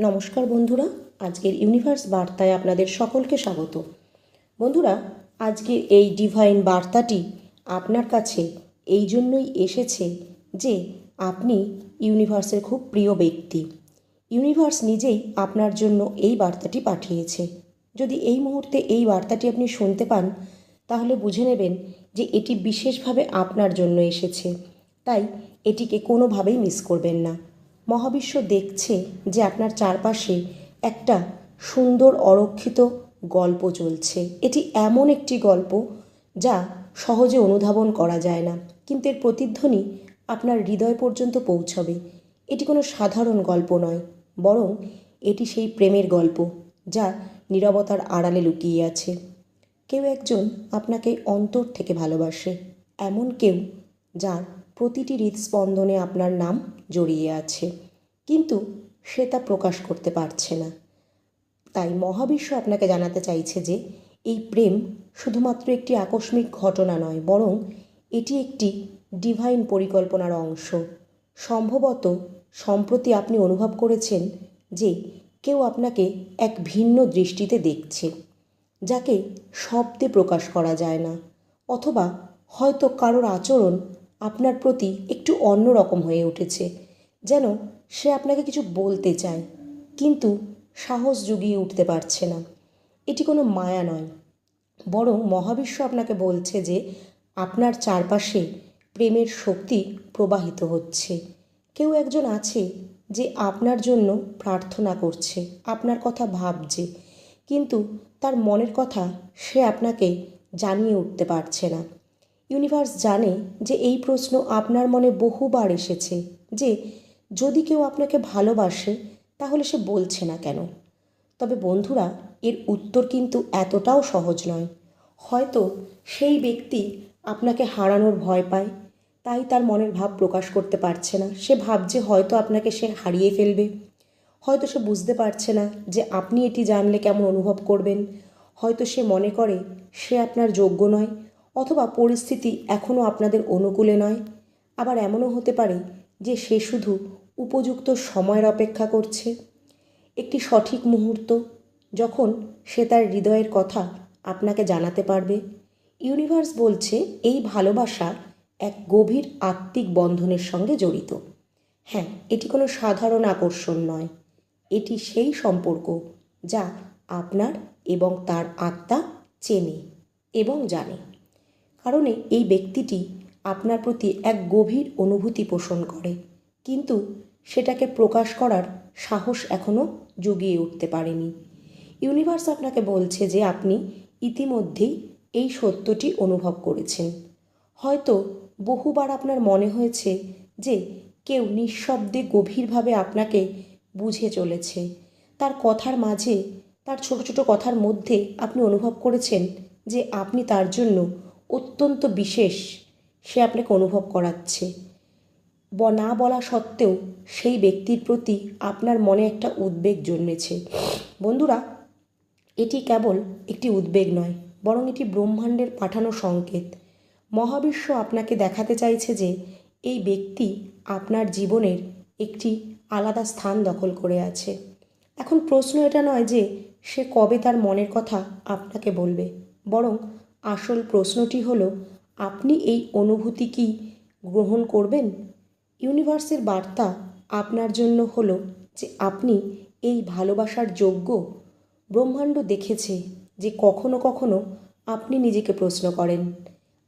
নমস্কার বন্ধুরা, আজকের ইউনিভার্স বার্তায় আপনাদের সকলকে স্বাগত। বন্ধুরা, আজকে এই ডিভাইন বার্তাটি আপনার কাছে এই জন্যই এসেছে যে আপনি ইউনিভার্সের খুব প্রিয় ব্যক্তি। ইউনিভার্স নিজেই আপনার জন্য এই বার্তাটি পাঠিয়েছে। যদি এই মুহূর্তে এই বার্তাটি আপনি শুনতে পান, তাহলে বুঝে নেবেন যে এটি বিশেষভাবে আপনার জন্য এসেছে। তাই এটিকে কোনোভাবেই মিস করবেন না। মহাবিশ্ব দেখছে যে আপনার চারপাশে একটা সুন্দর অরক্ষিত গল্প চলছে। এটি এমন একটি গল্প যা সহজে অনুধাবন করা যায় না, কিন্তু এর প্রতিধ্বনি আপনার হৃদয় পর্যন্ত পৌঁছবে। এটি কোনো সাধারণ গল্প নয়, বরং এটি সেই প্রেমের গল্প যা নীরবতার আড়ালে লুকিয়ে আছে। কেউ একজন আপনাকে অন্তর থেকে ভালোবাসে, এমন কেউ যার প্রতিটি হৃদস্পন্দনে আপনার নাম জড়িয়ে আছে। কিন্তু সে তা প্রকাশ করতে পারছে না। তাই মহাবিশ্ব আপনাকে জানাতে চাইছে যে, এই প্রেম শুধুমাত্র একটি আকস্মিক ঘটনা নয়, বরং এটি একটি ডিভাইন পরিকল্পনার অংশ। সম্ভবত সম্প্রতি আপনি অনুভব করেছেন যে, কেউ আপনাকে এক ভিন্ন দৃষ্টিতে দেখছে, যাকে শব্দে প্রকাশ করা যায় না, অথবা হয়তো কারোর আচরণ আপনার প্রতি একটু অন্যরকম হয়ে উঠেছে। যেন সে আপনাকে কিছু বলতে চায়, কিন্তু সাহস জুগিয়ে উঠতে পারছে না। এটি কোনো মায়া নয়। বরং মহাবিশ্ব আপনাকে বলছে যে, আপনার চারপাশে প্রেমের শক্তি প্রবাহিত হচ্ছে। কেউ একজন আছে যে আপনার জন্য প্রার্থনা করছে, আপনার কথা ভাবছে, কিন্তু তার মনের কথা সে আপনাকে জানিয়ে উঠতে পারছে না। ইউনিভার্স জানে যে এই প্রশ্ন আপনার মনে বহুবার এসেছে যে যদি কেউ আপনাকে ভালোবাসে, তাহলে সে বলছে না কেন? তবে বন্ধুরা, এর উত্তর কিন্তু এতটাও সহজ নয়। হয়তো সেই ব্যক্তি আপনাকে হারানোর ভয় পায়, তাই তার মনের ভাব প্রকাশ করতে পারছে না। সে ভাবছে হয়তো আপনাকে সে হারিয়ে ফেলবে। হয়তো সে বুঝতে পারছে না যে আপনি এটি জানলে কেমন অনুভব করবেন। হয়তো সে মনে করে, সে আপনার যোগ্য নয়। অথবা পরিস্থিতি এখনও আপনাদের অনুকূলে নয়। আবার এমনও হতে পারে যে সে শুধু উপযুক্ত সময়ের অপেক্ষা করছে। একটি সঠিক মুহূর্ত যখন সে তার হৃদয়ের কথা আপনাকে জানাতে পারবে। ইউনিভার্স বলছে এই ভালোবাসা এক গভীর আত্মিক বন্ধনের সঙ্গে জড়িত। হ্যাঁ এটি কোনো সাধারণ আকর্ষণ নয়। এটি সেই সম্পর্ক যা আপনার এবং তার আত্মা চেনে এবং জানে। কারণে এই ব্যক্তিটি আপনার প্রতি এক গভীর অনুভূতি পোষণ করে। কিন্তু সেটাকে প্রকাশ করার সাহস এখনও জুগিয়ে উঠতে পারেনি। ইউনিভার্স আপনাকে বলছে যে আপনি ইতিমধ্যেই এই সত্যটি অনুভব করেছেন। হয়তো বহুবার আপনার মনে হয়েছে যে কেউ নিঃশব্দে গভীরভাবে আপনাকে বুঝে চলেছে। তার কথার মাঝে, তার ছোট ছোট কথার মধ্যে আপনি অনুভব করেছেন যে আপনি তার জন্য অত্যন্ত বিশেষ সে আপনাকে অনুভব করাচ্ছে। না বলা সত্ত্বেও সেই ব্যক্তির প্রতি আপনার মনে একটা উদ্বেগ জন্মেছে। বন্ধুরা, এটি কেবল একটি উদ্বেগ নয়, বরং এটি ব্রহ্মাণ্ডের পাঠানো সংকেত। মহাবিশ্ব আপনাকে দেখাতে চাইছে যে এই ব্যক্তি আপনার জীবনের একটি আলাদা স্থান দখল করে আছে। এখন প্রশ্ন এটা নয় যে সে কবে তার মনের কথা আপনাকে বলবে, বরং আসল প্রশ্নটি হলো, আপনি এই অনুভূতি কি গ্রহণ করবেন? ইউনিভার্সের বার্তা আপনার জন্য হলো যে আপনি এই ভালোবাসার যোগ্য। ব্রহ্মাণ্ড দেখেছে যে কখনো কখনো আপনি নিজেকে প্রশ্ন করেন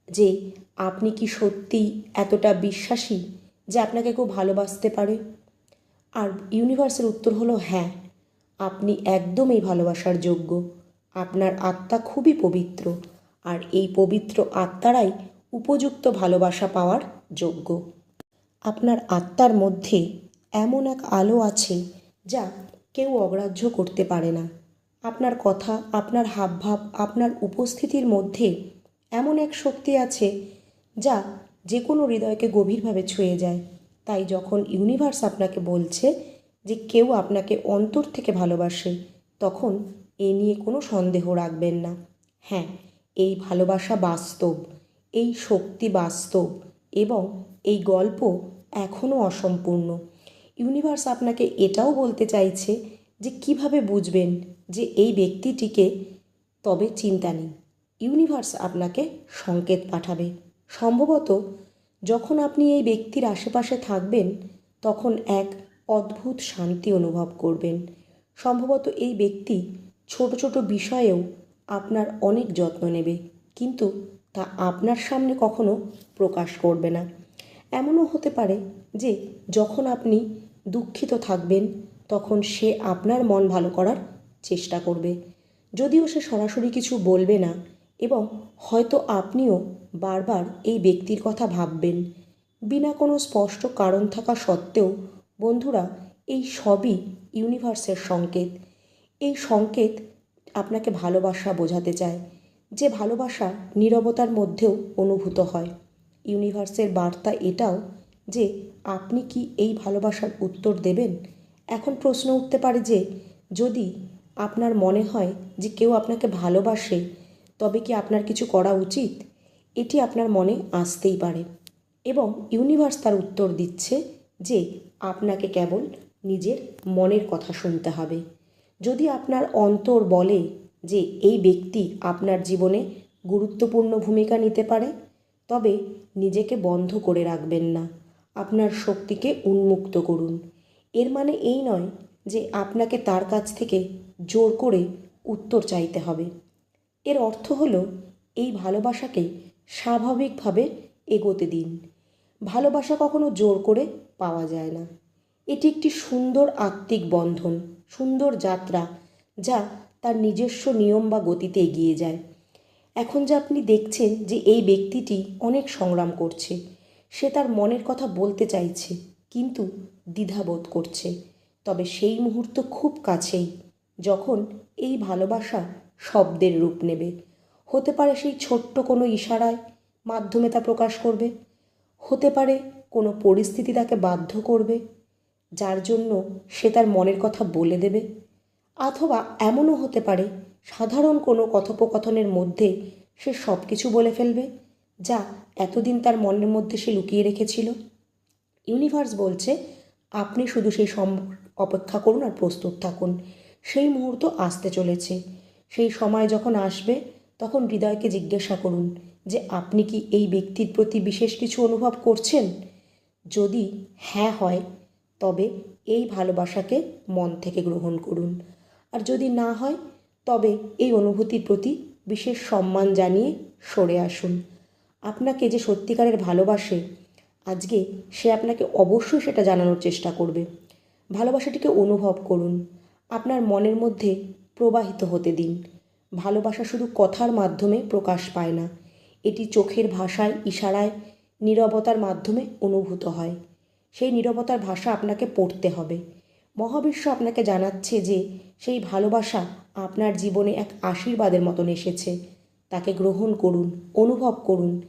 যে, আপনি কি সত্যিই এতটা বিশ্বাসী যে আপনাকে কেউ ভালোবাসতে পারে? আর ইউনিভার্সের উত্তর হলো হ্যাঁ আপনি একদমই ভালোবাসার যোগ্য। আপনার আত্মা খুবই পবিত্র। আর এই পবিত্র আত্মারাই উপযুক্ত ভালোবাসা পাওয়ার যোগ্য। আপনার আত্মার মধ্যে এমন এক আলো আছে যা কেউ অগ্রাহ্য করতে পারে না। আপনার কথা, আপনার হাবভাব, আপনার উপস্থিতির মধ্যে এমন এক শক্তি আছে যা যে কোনো হৃদয়কে গভীরভাবে ছুঁয়ে যায়। তাই যখন ইউনিভার্স আপনাকে বলছে যে কেউ আপনাকে অন্তর থেকে ভালোবাসে, তখন এ নিয়ে কোনো সন্দেহ রাখবেন না। হ্যাঁ এই ভালোবাসা বাস্তব, এই শক্তি বাস্তব এবং এই গল্প এখনও অসম্পূর্ণ। ইউনিভার্স আপনাকে এটাও বলতে চাইছে যে কীভাবে বুঝবেন যে এই ব্যক্তিটিকে তবে চিন্তা নেই। ইউনিভার্স আপনাকে সংকেত পাঠাবে। সম্ভবত যখন আপনি এই ব্যক্তির আশেপাশে থাকবেন, তখন এক অদ্ভুত শান্তি অনুভব করবেন। সম্ভবত এই ব্যক্তি ছোট ছোট বিষয়েও আপনার অনেক যত্ন নেবে, কিন্তু তা আপনার সামনে কখনো প্রকাশ করবে না। এমনও হতে পারে যে যখন আপনি দুঃখিত থাকবেন, তখন সে আপনার মন ভালো করার চেষ্টা করবে। যদিও সে সরাসরি কিছু বলবে না, এবং হয়তো আপনিও বারবার এই ব্যক্তির কথা ভাববেন। বিনা কোনো স্পষ্ট কারণ থাকা সত্ত্বেও, বন্ধুরা, এই সবই ইউনিভার্সের সংকেত। এই সংকেত আপনাকে ভালোবাসা বোঝাতে চায়, যে ভালোবাসা নীরবতার মধ্যেও অনুভূত হয়। ইউনিভার্সের বার্তা এটাও যে আপনি কি এই ভালোবাসার উত্তর দেবেন? এখন প্রশ্ন উঠতে পারে যে, যদি আপনার মনে হয় যে কেউ আপনাকে ভালোবাসে, তবে কি আপনার কিছু করা উচিত? এটি আপনার মনে আসতেই পারে। এবং ইউনিভার্স তার উত্তর দিচ্ছে যে, আপনাকে কেবল নিজের মনের কথা শুনতে হবে। যদি আপনার অন্তর বলে যে এই ব্যক্তি আপনার জীবনে গুরুত্বপূর্ণ ভূমিকা নিতে পারে, তবে নিজেকে বন্ধ করে রাখবেন না। আপনার শক্তিকে উন্মুক্ত করুন। এর মানে এই নয় যে আপনাকে তার কাছ থেকে জোর করে উত্তর চাইতে হবে। এর অর্থ হল এই ভালোবাসাকে স্বাভাবিকভাবে এগোতে দিন। ভালোবাসা কখনো জোর করে পাওয়া যায় না। এটি একটি সুন্দর আত্মিক বন্ধন। সুন্দর যাত্রা যা তার নিজস্ব নিয়ম বা গতিতে এগিয়ে যায়। এখন যে আপনি দেখছেন যে এই ব্যক্তিটি অনেক সংগ্রাম করছে, সে তার মনের কথা বলতে চাইছে, কিন্তু দ্বিধাবোধ করছে। তবে সেই মুহূর্ত খুব কাছেই, যখন এই ভালোবাসা শব্দের রূপ নেবে। হতে পারে সেই ছোট্ট কোনো ইশারায় মাধ্যমে তা প্রকাশ করবে, হতে পারে কোনো পরিস্থিতি তাকে বাধ্য করবে যার জন্য সে তার মনের কথা বলে দেবে। অথবা এমনও হতে পারে, সাধারণ কোনো কথোপকথনের মধ্যে সে সব কিছু বলে ফেলবে, যা এতদিন তার মনের মধ্যে সে লুকিয়ে রেখেছিল। ইউনিভার্স বলছে, আপনি শুধু সেই সম, অপেক্ষা করুন আর প্রস্তুত থাকুন। সেই মুহূর্ত আসতে চলেছে। সেই সময় যখন আসবে, তখন হৃদয়কে জিজ্ঞাসা করুন যে, আপনি কি এই ব্যক্তির প্রতি বিশেষ কিছু অনুভব করছেন? যদি হ্যাঁ হয় তবে এই ভালোবাসাকে মন থেকে গ্রহণ করুন। আর যদি না হয়, তবে এই অনুভূতির প্রতি বিশেষ সম্মান জানিয়ে সরে আসুন। আপনাকে যে সত্যিকারের ভালোবাসে, আজকে সে আপনাকে অবশ্যই সেটা জানানোর চেষ্টা করবে। ভালোবাসাটিকে অনুভব করুন। আপনার মনের মধ্যে প্রবাহিত হতে দিন। ভালোবাসা শুধু কথার মাধ্যমে প্রকাশ পায় না, এটি চোখের ভাষায়, ইশারায়, নীরবতার মাধ্যমে অনুভূত হয়। সেই নীরবতার ভাষা আপনাকে পড়তে হবে। মহাবিশ্ব আপনাকে জানাচ্ছে যে সেই ভালোবাসা আপনার জীবনে এক আশীর্বাদের মতন এসেছে। তাকে গ্রহণ করুন, অনুভব করুন।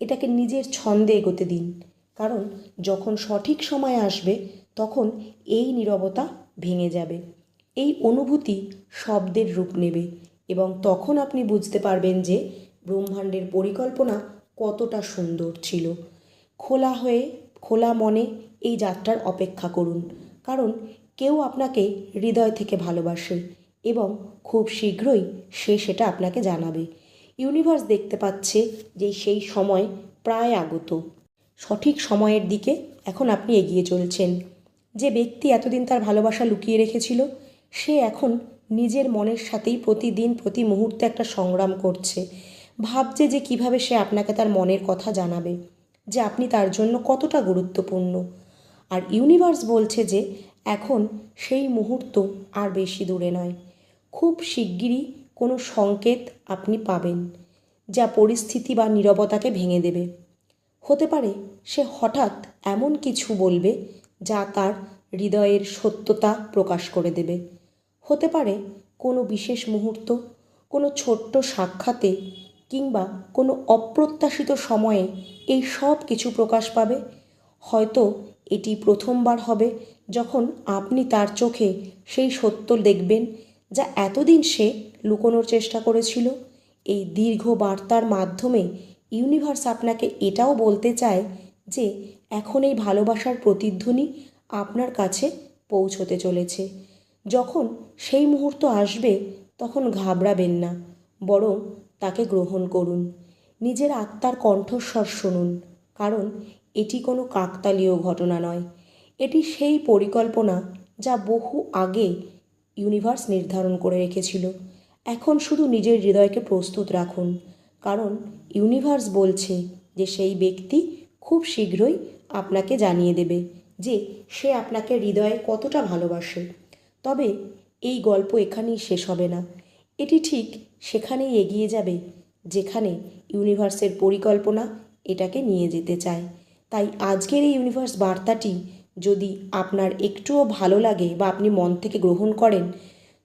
এটাকে নিজের ছন্দে এগোতে দিন। কারণ যখন সঠিক সময় আসবে, তখন এই নীরবতা ভেঙে যাবে। এই অনুভূতি শব্দের রূপ নেবে এবং তখন আপনি বুঝতে পারবেন যে ব্রহ্মাণ্ডের পরিকল্পনা কতটা সুন্দর ছিল। খোলা হয়ে, খোলা মনে এই যাত্রার অপেক্ষা করুন। কারণ কেউ আপনাকে হৃদয় থেকে ভালোবাসে এবং খুব শীঘ্রই সে সেটা আপনাকে জানাবে। ইউনিভার্স দেখতে পাচ্ছে যে সেই সময় প্রায় আগত। সঠিক সময়ের দিকে এখন আপনি এগিয়ে চলছেন। যে ব্যক্তি এতদিন তার ভালোবাসা লুকিয়ে রেখেছিল, সে এখন নিজের মনের সাথেই প্রতিদিন, প্রতি মুহূর্তে একটা সংগ্রাম করছে। ভাবছে যে কীভাবে সে আপনাকে তার মনের কথা জানাবে, যে আপনি তার জন্য কতটা গুরুত্বপূর্ণ। আর ইউনিভার্স বলছে যে এখন সেই মুহূর্ত আর বেশি দূরে নয়। খুব শিগগিরই কোনো সংকেত আপনি পাবেন, যা পরিস্থিতি বা নীরবতাকে ভেঙে দেবে। হতে পারে সে হঠাৎ এমন কিছু বলবে যা তার হৃদয়ের সত্যতা প্রকাশ করে দেবে। হতে পারে কোনো বিশেষ মুহূর্ত, কোনো ছোট্ট সাক্ষাতে কিংবা কোনো অপ্রত্যাশিত সময়ে এই সব কিছু প্রকাশ পাবে। হয়তো এটি প্রথমবার হবে যখন আপনি তার চোখে সেই সত্য দেখবেন যা এতদিন সে লুকোনোর চেষ্টা করেছিল। এই দীর্ঘ বার্তার মাধ্যমে ইউনিভার্স আপনাকে এটাও বলতে চায় যে, এখন এই ভালোবাসার প্রতিধ্বনি আপনার কাছে পৌঁছতে চলেছে। যখন সেই মুহূর্ত আসবে, তখন ঘাবড়াবেন না, বরং তাকে গ্রহণ করুন। নিজের আত্মার কণ্ঠস্বর শুনুন, কারণ এটি কোনো কাকতালীয় ঘটনা নয়। এটি সেই পরিকল্পনা যা বহু আগে ইউনিভার্স নির্ধারণ করে রেখেছিল। এখন শুধু নিজের হৃদয়কে প্রস্তুত রাখুন, কারণ ইউনিভার্স বলছে যে সেই ব্যক্তি খুব শীঘ্রই আপনাকে জানিয়ে দেবে যে সে আপনাকে হৃদয়ে কতটা ভালোবাসে। তবে এই গল্প এখানেই শেষ হবে না। এটি ঠিক সেখানেই এগিয়ে যাবে, যেখানে ইউনিভার্সের পরিকল্পনা এটাকে নিয়ে যেতে চায়। তাই আজকের এই ইউনিভার্স বার্তাটি যদি আপনার একটুও ভালো লাগে বা আপনি মন থেকে গ্রহণ করেন,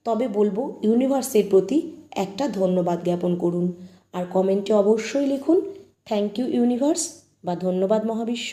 তবে বলব ইউনিভার্সের প্রতি একটা ধন্যবাদ জ্ঞাপন করুন। আর কমেন্টে অবশ্যই লিখুন থ্যাংক ইউ ইউনিভার্স বা ধন্যবাদ মহাবিশ্ব